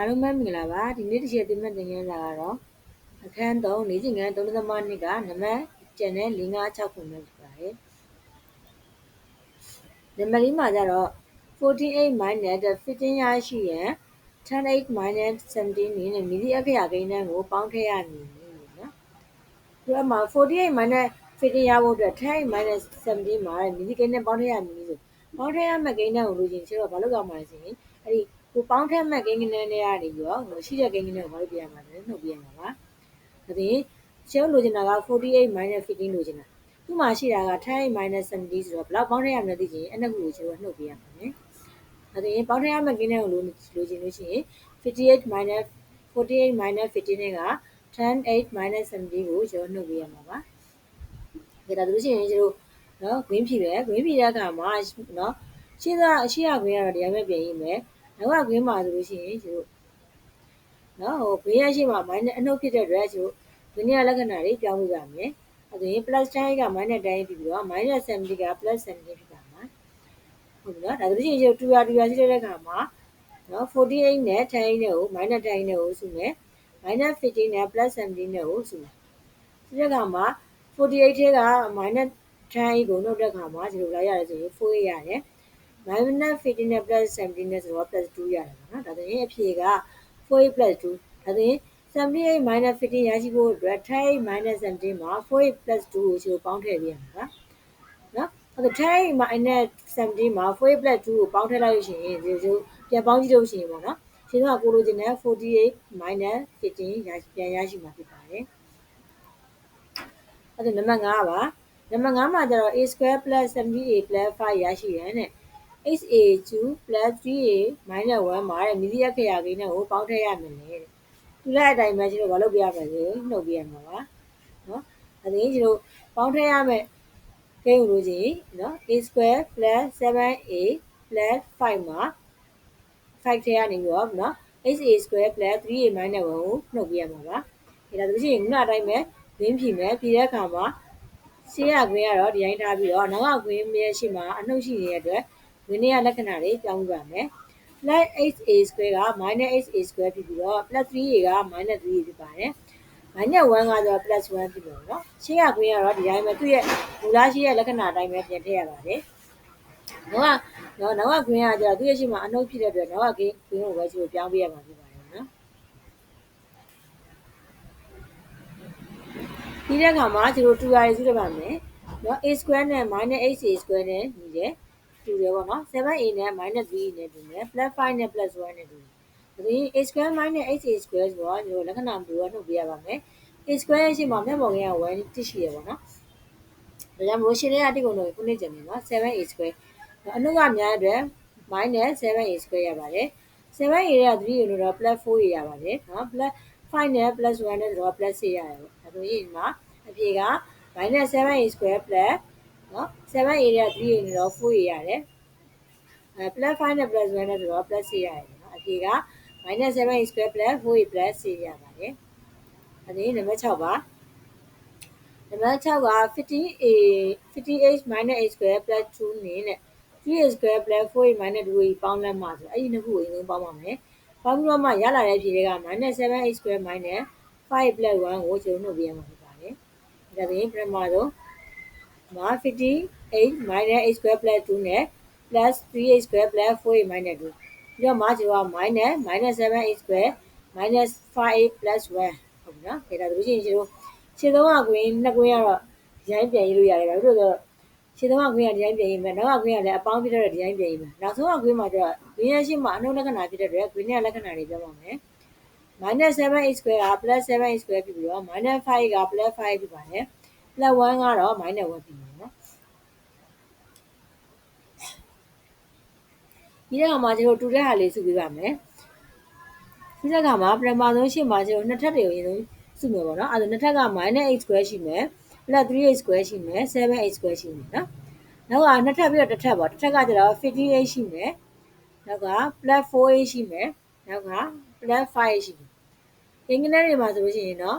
အားလုံးပဲမင်္ဂလာပါဒီနေ့တစ်ချက်တင်မဲ့သင်ခန်းစာကတော့အခန်း3နေစဉ်ကန်း3.2ကနံပါတ်ကျန်တဲ့5 6ခုပဲဖြစ်ပါတယ်နံပါတ်လေးမှာကျတော့48 minus 15ရရှိရန်108 minus 17နည်းနဲ့မြည်သည့်အခရာကိန်းတန်းကိုပေါင်းထည့်ရမည်နော်ဒီမှာ48 minus 15ရဖို့အတွက်10 minus 17မှာမြည်သည့်ကိန်းတန်းပေါင်းထည့်ရမည်ဆိုပေါင်းထည့်ရမယ့်ကိန်းတန်းကိုလိုချင်ချင်တော့ဘာလုပ်ရမှာလဲဆိုရင်အဲ့ဒီ ကိုပေါင်းထက်မဲ့ကိန်းကနန်းတွေကနေပြီးတော့ရှိတဲ့ကိန်းကနန်းကိုဘာလို့ပြန်ရမှာလဲနှုတ်ပြန်ရမှာပါဒါပြင်ရှယ်လိုချင်တာက48 15လိုချင်တာသူ့မှာရှိတာက10 70ဆိုတော့ဘယ်လောက်ပေါင်းထည့်ရမလဲသိချင်အဲ့နှစ်ခုကိုကျွန်တော်နှုတ်ပြရမှာနော်ဒါပြင်ပေါင်းထည့်ရမဲ့ကိန်းတန်းကိုလိုလိုချင်လို့ရှိရင်58 48 15နဲ့က10 8 70ကိုကျွန်တော်နှုတ်ပြရမှာပါဒါဒါလို့ရှိရင်ကျွန်တော်နော် green ဖြည့်ပဲ green ဖြည့်တဲ့အခါမှာနော်ရှင်းသားအရှိရ green ကတော့တရားမဲ့ပြင်ရေးမယ် နောက်က green မှာဆိုလို့ရှိရင်ကျတို့နော်ဟို green ရရှိမှာ minus အနှုတ်ဖြစ်တဲ့အတွက်ကျတို့ green ရလက္ခဏာတွေပြောင်းလို့ရမယ်အဲဒါရင် plus 10က minus 10ဖြစ်ပြီးတော့ minus 70က plus 70ဖြစ်ပါမှာဟုတ်ပြီနော်ဒါဆိုရင်ကျတို့2ရ2ရရှိတဲ့အခါမှာနော်48နဲ့10နဲ့ကို minus 10နဲ့ကိုစုမယ် minus 15နဲ့ plus 17နဲ့ကိုစုမယ်ဒီတဲ့အခါမှာ48ထဲက minus 10ကိုနှုတ်တဲ့အခါမှာကျတို့လာရတယ်ဆိုရင်4ရတယ် minus 15နဲ့ plus 17နဲ့ဆိုတော့ plus 2ရတယ်ပေါ့နော်ဒါဆိုရင်အဖြေက4 plus 2ဒါဆိုရင်78 minus 15ရရှိဖို့အတွက်10 minus 17မှာ4 plus 2ကိုချိုးပေါင်းထည့်ပြရမှာနော်အဲ့ဒါ10 minus 17မှာ4 plus 2ကိုပေါင်းထည့်လိုက်လို့ရှိရင်ဒီလိုပြန်ပေါင်းကြည့်လို့ရှိရင်ပေါ့နော်ရှင်းတော့ကိုလိုချင်တဲ့48 minus 15ရပြန်ရရှိမှာဖြစ်ပါတယ်အဲ့ဒါနံပါတ်5ပါနံပါတ်5မှာကျတော့ a square plus 70a plus 5ရရှိရတဲ့ HA2 3A 1မှာတဲ့မြည်သည့်အခရာကိန်းနဲ့ကိုပေါင်းထည့်ရမယ်လေတဲ့။ဒီလိုက်အတိုင်းပဲကျွန်တော်ဘာလုပ်ပြရမလဲဆိုနှုတ်ပြရမှာပါ။နော်။အဲဒီကျွန်တော်ပေါင်းထည့်ရမယ်ကိန်းကိုလို့ချင်းနော် a square 7a 5မှာ5ထဲကနေပြီးတော့နော် HA square 3a 1ကိုနှုတ်ပြရမှာပါ။ဒါဒါဆိုရင်ခုနအတိုင်းပဲဝင်းဖြီမယ်ဖြီတဲ့အခါမှာရှေ့ရခွင်းကတော့ဒီတိုင်းထားပြီးတော့နောက်ကခွင်းရဲ့ရှေ့မှာအနှုတ်ရှိနေတဲ့အတွက် ဝင်းရလက္ခဏာတွေပြောင်းပြပါမယ် plus 8a square က minus 8a square ဖြစ်ပြီးတော့ plus 3a က minus 3a ဖြစ်ပါတယ်။ minus 1ကတော့ plus 1ဖြစ်လို့နော်။ရှင်းရခွင့်ကတော့ဒီတိုင်းပဲသူ့ရဲ့မူလရှိရဲ့လက္ခဏာအတိုင်းပဲပြန်ထည့်ရပါတယ်။နောက်ကနော်နောက်ကခွင့်ကကျတော့သူ့ရဲ့ရှိမှာအနှုတ်ဖြစ်တဲ့အတွက်နောက်ကခွင့်ကိုပဲကျိုးပြောင်းပေးရမှာဖြစ်ပါတယ်နော်။ဒီတဲ့အခါမှာကျိုး2 r စုရပါမယ်။နော် a square နဲ့ minus 8a square နဲ့ညီတယ်။ တူတယ်ပေါ့နော် 7a နဲ့ minus 3a နဲ့တူတယ် plus 5နဲ့ plus 1နဲ့တူတယ်ဒါဆိုရင် a square minus 8a square ဆိုတော့ဒီလိုလက္ခဏာမျိုးတော့နှုတ်ပြရပါမယ် a square ရဲ့ရှေ့မှာမျက်ပေါ်က1တိရှိရပေါ့နော်ဒါကြောင့်မို့ရှင်းတဲ့အတိတ်ကုန်တော့ခုနှစ်ကျန်တယ်နော် 7a square အနှုတ်ကများတဲ့အတွက် minus 7a square ရပါတယ် 7a ရဲ့3ရလို့တော့ plus 4ရရပါတယ်နော် plus 5နဲ့ plus 1နဲ့ဆိုတော့ plus 6ရတယ်ပေါ့ဒါဆိုရင်ဒီမှာအဖြေက minus 7a square plus နော်7 area 3 area တော့4 area ရတယ်အဲ plus 5နဲ့ plus 1နဲ့ဆိုတော့ plus 6ရတယ်နော်အဖြေက minus 7 square plus 4 plus 6ရပါတယ်အဲဒီနံပါတ်6ပါနံပါတ်6က 15a 58 minus a square plus 2နဲ့ 3a square plus 4a minus 2a ပေါင်းလက်မှာဆိုအဲ့ဒီနှစ်ခုကိုအရင်ဆုံးပေါင်းပါမယ်ပေါင်းပြီးတော့မှရလာတဲ့အဖြေတွေက minus 7a square minus 5 plus 1ကိုကျွန်တော်နှုတ်ပြရမှာဖြစ်ပါတယ်ဒါဆိုရင်ပထမဆုံး မှာ58 minus a square plus 2နဲ့ plus 3a square plus 4a minus 2ပြီးတော့မှာကျွန်တော် minus minus 7a square minus 5a plus 1ဟုတ်ပြီနော်ဒါဒါဆိုရင်ကျွန်တော်ခြေသုံးကကွင်းနှစ်ကွင်းကတော့ဒီတိုင်းပြန်ရေးလို့ရတယ်ဘာလို့လဲဆိုတော့ခြေသုံးကကွင်းကဒီတိုင်းပြန်ရေးမယ်နောက်ကကွင်းကလည်းအပေါင်းဖြစ်တဲ့ဒီတိုင်းပြန်ရေးမယ်နောက်ဆုံးကကွင်းမှာကျတော့ကွင်းရရှိမှာအနှုတ်လက္ခဏာဖြစ်တဲ့အတွက်ကွင်းရဲ့လက္ခဏာတွေပြောပါမယ် minus 7a square က plus 7a square ဖြစ်ပြီးတော့ minus 5က plus 5ဖြစ်ပါတယ် လက်ဝမ်းကတော့မိုင်းနဲ့ဝက်ပြီးမယ်နော်ဒီတော့မှာကျွန်တော်တူတဲ့ဟာလေးစုပေးပါမယ်ဒီဆက်ကမှာပထမဆုံးရှင်းမှာကျွန်တော်နှစ်ထပ်တွေကိုရင်းဆုံးစုမယ်ပေါ့နော်အဲ့ဒါနှစ်ထပ်က -8 square ရှိမယ် +3h square ရှိမယ် 7h square ရှိမယ်နော်နောက်ကနှစ်ထပ်ပြီးတော့တစ်ထပ်ပေါ့တစ်ထပ်ကကျတော့58ရှိမယ်နောက်က +4a ရှိမယ်နောက်က +5 ရှိမယ်အင်္ဂလိပ်တွေမှာဆိုလို့ရှိရင်တော့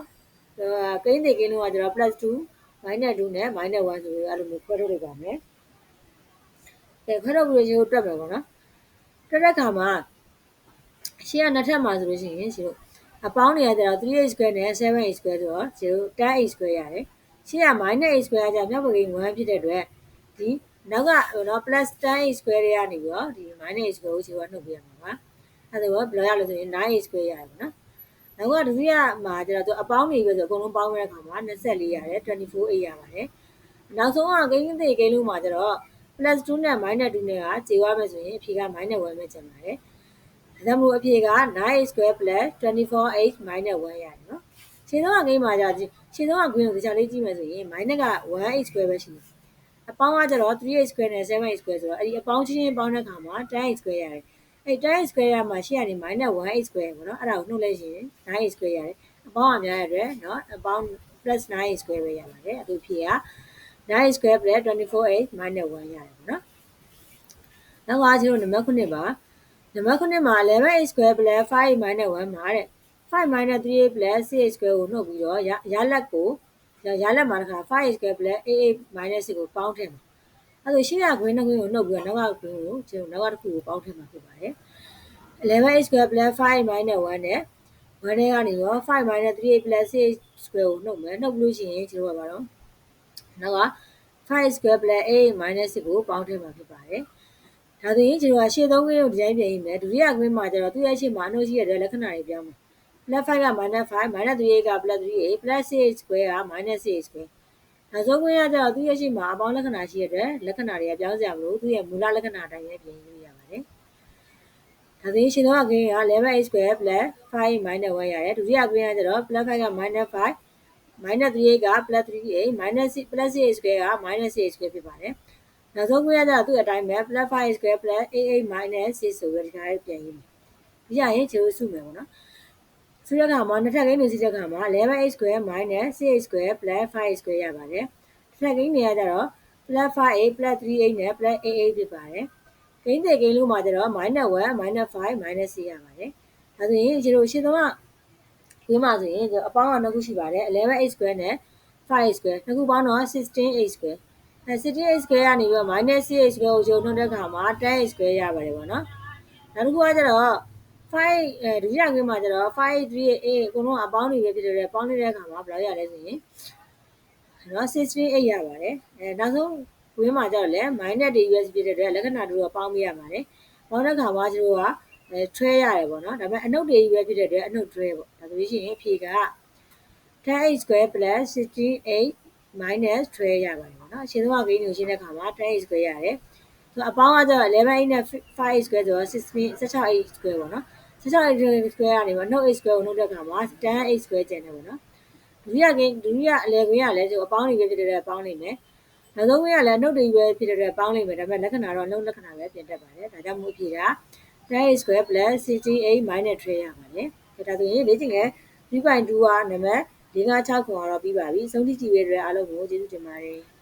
ကိန်းတွေကိန်းလုံးကကျတော့ +2 minus 2နဲ့ minus 1ဆိုပြီးအဲ့လိုမျိုးခွဲထုတ်လိုက်ပါမယ်။အဲခွဲထုတ်ပြီးရင်ကိုတွက်မယ်ပေါ့နော်။တွက်တဲ့အခါမှာရှရှေ့ကနှစ်ထပ်မှာဆိုလို့ရှိရင်ရှင်တို့အပေါင်းတွေကကျတော့ 3a square နဲ့ 7a square ဆိုတော့ရှင်တို့ 10a square ရတယ်ရှေ့က minus a square ကကျမြတ်ပုံကိန်း1ဖြစ်တဲ့အတွက်ဒီနောက်ကနော် plus 10a square တွေကနေပြီးတော့ဒီ minus a square ကိုရှင်တို့ကနှုတ်ပြရမှာပါအဲဒါတော့ဘယ်လိုရလဲဆိုရင် 9a square ရတယ်ပေါ့နော် နောက်ကဒုတိယမှာကျတော့သူအပေါင်းနေပဲဆိုအကုန်လုံးပေါင်းရတဲ့အခါမှာ24ရတယ်24 8ရပါတယ်နောက်ဆုံးကဂိမ်းသေးဂိမ်းလုံးမှာကျတော့ plus 2နဲ့ minus 2နဲ့ကခြေသွားမယ်ဆိုရင်အဖြေက minus 1ပဲကျန်ပါတယ်ဒါကြောင့်မို့အဖြေက 9a square plus 24h minus 1ရတယ်နော်ခြေဆုံးကဂိမ်းမှာကျခြေဆုံးက green ကိုတခြားလေးကြည့်မယ်ဆိုရင် minus က 1h square ပဲရှိတယ်အပေါင်းကကျတော့ 3h square နဲ့ 7h square ဆိုတော့အဲ့ဒီအပေါင်းချင်းချင်းပေါင်းတဲ့အခါမှာ 10h square ရတယ် အဲ့ 10h square ရမှာရှေ့ကနေ minus 1h square ပေါ့နော်အဲ့ဒါကိုနှုတ်လိုက်ရင် 9h square ရတယ်အပေါင်းအများရတဲ့နော်အပေါင်း plus 9h square ပဲရပါတယ်အခုဖြေက 9h square plus 24h minus 1ရတယ်ပေါ့နော်နောက်ကကျတော့နံပါတ်9ပါနံပါတ်9မှာ 11h square plus 5h minus 1မှာတဲ့5 minus 3h plus 6h square ကိုနှုတ်ပြီးတော့ရလက်ကိုရလက်မှာတခါ 5h square plus 8h minus 6ကိုပေါင်းထည့်မှာ အဲ့ဒါရှေ့က green နှစ် green ကိုနှုတ်ပြီးတော့နောက်က green ကိုကျွန်တော်နောက်ကတစ်ခုကိုပေါင်းထည့်မှာဖြစ်ပါတယ် 11h square plus 5h minus 1နဲ့1ထဲကနေတော့5 minus 3h plus 6h square ကိုနှုတ်မယ်နှုတ်လို့ရှိရင်ကျွန်တော်ကဘာတော့နောက်က5 square plus 8 minus 6ကိုပေါင်းထည့်မှာဖြစ်ပါတယ်ဒါဆိုရင်ကျွန်တော်ကရှေ့သုံးကိန်းကိုဒီတိုင်းပြင်ရမယ်ဒုတိယကိန်းမှာကျတော့သူ့ရဲ့ရှေ့မှာအနှုတ်ရှိရတဲ့လက္ခဏာတွေပြောင်းမယ် plus 5က minus 5 minus 3a က plus 3a plus 6 square က minus 6 square နောက်ဆုံးခွင့်ရကြတော့သူ့ရဲ့ရှိမှာအပေါင်းလက္ခဏာရှိရတဲ့လက္ခဏာတွေကပြောင်းစရာမလိုသူ့ရဲ့မူလလက္ခဏာအတိုင်းပဲပြင်လို့ရပါတယ်။ဒါဆိုရင်ရှင်သောအကင်းက 11a square plus 5 minus 1ရတယ်ဒုတိယအကင်းကကျတော့ plus 5က minus 5 minus 3a က plus 3a minus 6 plus 6 square က minus 6 square ဖြစ်ပါတယ်။နောက်ဆုံးခွင့်ရကြတော့သူ့အတိုင်းပဲ plus 5 square plus 8 minus 6ဆိုပြီးဒီကားလေးပြန်ရေးမယ်။ဒီရရင်ခြေကိုစုမယ်ပေါ့နော်။ ဆိုတဲ့အခါမှာနှစ်ထပ်ကိန်းတွေစီးတဲ့အခါမှာ 11a square minus 6a square plus 5a square ရပါတယ်။တစ်ထပ်ကိန်းတွေကကြတော့ plus 5a plus 3a နဲ့ plus 8a ဖြစ်ပါတယ်။ကိန်းတွေကိန်းလုံးမှာကြတော့ minus 1 minus 5 minus 6ရပါတယ်။ဒါဆိုရင်ဒီလိုရှင်းတော့ကွင်းမှာဆိုရင်အပေါင်းကနှစ်ခုရှိပါတယ် 11a square နဲ့ 5a square နှစ်ခုပေါင်းတော့ 16a square အဲ 16a square ကနေပြီးတော့ minus 6a square ကိုကျုံနှုတ်တဲ့အခါမှာ 10a square ရပါတယ်ပေါ့နော်။နောက်တစ်ခုကကြတော့ 5အဲဒုတိယကင်းမှာကျတော့5 3 8အကုန်လုံးအပေါင်းတွေပဲဖြစ်တယ်ပေါင်းနေတဲ့အခါမှာဘယ်လောက်ရလဲဆိုရင်နော်68ရပါတယ်အဲနောက်ဆုံးဝင်းမှာကျတော့လည်း minus တွေ US ဖြစ်တဲ့အတွက်လက္ခဏာတို့ကပေါင်းပြရပါတယ်ပေါင်းတဲ့အခါမှာကျတို့ကအဲထွဲရတယ်ပေါ့နော်ဒါပေမဲ့အနုတ်တွေပဲဖြစ်တဲ့အတွက်အနုတ်ထွဲပေါ့ဒါဆိုလို့ရှိရင်ဖြေက10 square plus 68 minus ထွဲရပါတယ်ပေါ့နော်အရှင်းဆုံးကဂိမ်းကိုရှင်းတဲ့အခါမှာ10 square ရတယ်ဆိုအပေါင်းကကျတော့11နဲ့5 square ဆိုတော့16 16 square ပေါ့နော် 16 square ကနေမှာနှုတ် square ကိုနှုတ်တဲ့အခါမှာ10 square ကျန်တယ်ပေါ့နော်ဒုတိယကိန်းဒုတိယအလဲခွင့်ရလဲဆိုအပေါင်းတွေပဲဖြစ်တဲ့ပေါင်းနေမယ်နောက်ဆုံးခွင့်ရလဲနှုတ်တွေပဲဖြစ်တဲ့ပေါင်းနေမယ်ဒါပေမဲ့လက္ခဏာတော့နှုတ်လက္ခဏာပဲပြင်တတ်ပါတယ်ဒါကြောင့်မို့အဖြေက10 square plus 68 minus 3ရပါတယ်ဒါဆိုရင်လေ့ကျင့်ငယ်3.2ကနံပါတ်၄၅6ခွန်ကတော့ပြီးပါပြီ။ဆုံးဖြတ်ကြည့်ရတဲ့အားလုံးကိုကျေးဇူးတင်ပါတယ်။